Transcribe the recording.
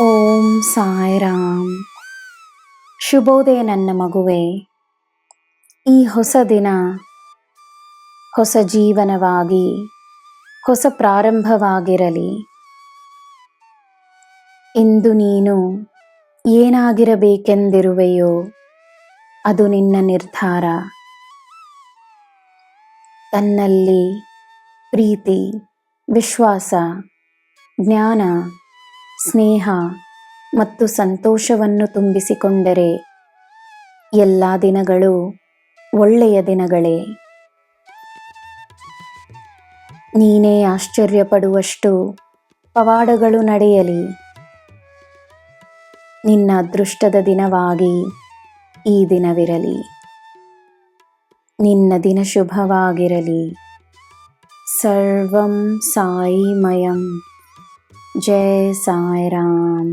ಓಂ ಸಾಯಿರಾಮ್. ಶುಭೋದಯ ನನ್ನ ಮಗುವೆ. ಈ ಹೊಸ ದಿನ ಹೊಸ ಜೀವನವಾಗಿ, ಹೊಸ ಪ್ರಾರಂಭವಾಗಿರಲಿ. ಇಂದು ನೀನು ಏನಾಗಿರಬೇಕೆಂದಿರುವೆಯೋ, ಅದು ನಿನ್ನ ನಿರ್ಧಾರ. ತನ್ನಲ್ಲಿ ಪ್ರೀತಿ, ವಿಶ್ವಾಸ, ಜ್ಞಾನ ಸ್ನೇಹ ಮತ್ತು ಸಂತೋಷವನ್ನು ತುಂಬಿಸಿಕೊಂಡರೆ ಎಲ್ಲ ದಿನಗಳು ಒಳ್ಳೆಯ ದಿನಗಳೇ. ನೀನೇ ಆಶ್ಚರ್ಯಪಡುವಷ್ಟು ಪವಾಡಗಳು ನಡೆಯಲಿ. ನಿನ್ನ ಅದೃಷ್ಟದ ದಿನವಾಗಿ ಈ ದಿನವಿರಲಿ. ನಿನ್ನ ದಿನ ಶುಭವಾಗಿರಲಿ. ಸರ್ವಂ ಸಾಯಿಮಯಂ. ಜಯ ಸಾಯಿರಾಮ್